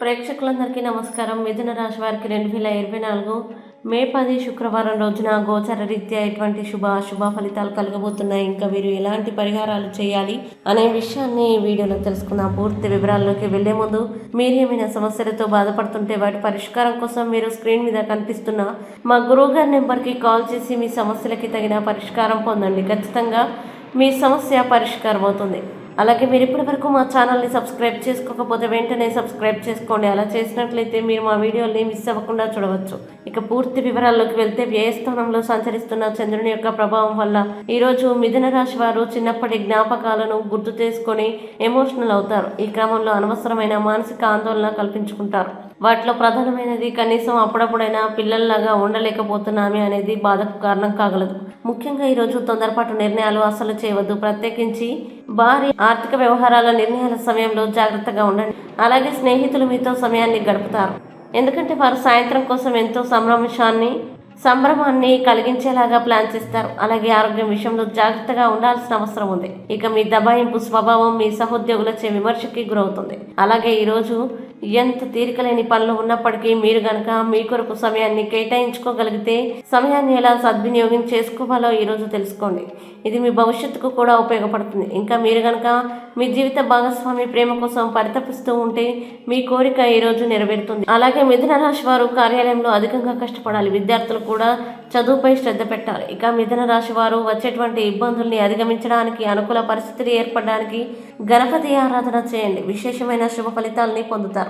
ప్రేక్షకులందరికీ నమస్కారం. మిథున రాశి వారికి రెండు వేల ఇరవై నాలుగు మే పది శుక్రవారం రోజున గోచర రీత్యా ఎటువంటి శుభ అశుభ ఫలితాలు కలగబోతున్నాయి? ఇంకా వీరు ఎలాంటి పరిహారాలు చేయాలి అనే విషయాన్ని ఈ వీడియోలో తెలుసుకుందాం. పూర్తి వివరాల్లోకి వెళ్ళే ముందు మీరు ఏమైనా సమస్యలతో బాధపడుతుంటే వాటి పరిష్కారం కోసం మీరు స్క్రీన్ మీద కనిపిస్తున్న మా గురువు గారి నెంబర్కి కాల్ చేసి మీ సమస్యలకి తగిన పరిష్కారం పొందండి. ఖచ్చితంగా మీ సమస్య పరిష్కారం అవుతుంది అలాగే మీరు ఇప్పటి వరకు మా ఛానల్ని సబ్స్క్రైబ్ చేసుకోకపోతే వెంటనే సబ్స్క్రైబ్ చేసుకోండి. అలా చేసినట్లయితే మీరు మా వీడియోని మిస్ అవ్వకుండా చూడవచ్చు. ఇక పూర్తి వివరాల్లోకి వెళ్తే వ్యయస్థానంలో సంచరిస్తున్న చంద్రుని యొక్క ప్రభావం వల్ల ఈరోజు మిథున రాశి వారు చిన్నప్పటి జ్ఞాపకాలను గుర్తు చేసుకొని ఎమోషనల్ అవుతారు. ఈ క్రమంలో అనవసరమైన మానసిక ఆందోళన కల్పించుకుంటారు. వాటిలో ప్రధానమైనది కనీసం అప్పుడప్పుడైనా పిల్లల్లాగా ఉండలేకపోతున్నామే అనేది బాధకు కారణం కాగలదు. ముఖ్యంగా ఈరోజు తొందరపాటు నిర్ణయాలు అసలు చేయవద్దు. ప్రత్యేకించి భారీ ఆర్థిక వ్యవహారాల నిర్ణయాల సమయంలో జాగ్రత్తగా ఉండండి. అలాగే స్నేహితులు మీతో సమయాన్ని గడుపుతారు. ఎందుకంటే వారు సాయంత్రం కోసం ఎంతో సంభ్రమశాన్ని సంభ్రమాన్ని కలిగించేలాగా ప్లాన్ చేస్తారు. అలాగే ఆరోగ్యం విషయంలో జాగ్రత్తగా ఉండాల్సిన అవసరం ఉంది. ఇక మీ దబాయింపు స్వభావం మీ సహోద్యోగులచే విమర్శకి గురవుతుంది. అలాగే ఈరోజు ఎంత తీరికలేని పనులు ఉన్నప్పటికీ మీరు గనక మీ కొరకు సమయాన్ని కేటాయించుకోగలిగితే సమయాన్ని ఎలా సద్వినియోగం చేసుకోవాలో ఈరోజు తెలుసుకోండి. ఇది మీ భవిష్యత్తుకు కూడా ఉపయోగపడుతుంది. ఇంకా మీరు గనక మీ జీవిత భాగస్వామి ప్రేమ కోసం పరితపిస్తూ ఉంటే మీ కోరిక ఈరోజు నెరవేరుతుంది. అలాగే మిథున రాశి వారు కార్యాలయంలో అధికంగా కష్టపడాలి. విద్యార్థులు కూడా చదువుపై శ్రద్ధ పెట్టాలి. ఇక మిథున రాశి వారు వచ్చేటువంటి ఇబ్బందుల్ని అధిగమించడానికి అనుకూల పరిస్థితులు ఏర్పడడానికి గణపతి ఆరాధన చేయండి. విశేషమైన శుభ ఫలితాలని పొందుతారు.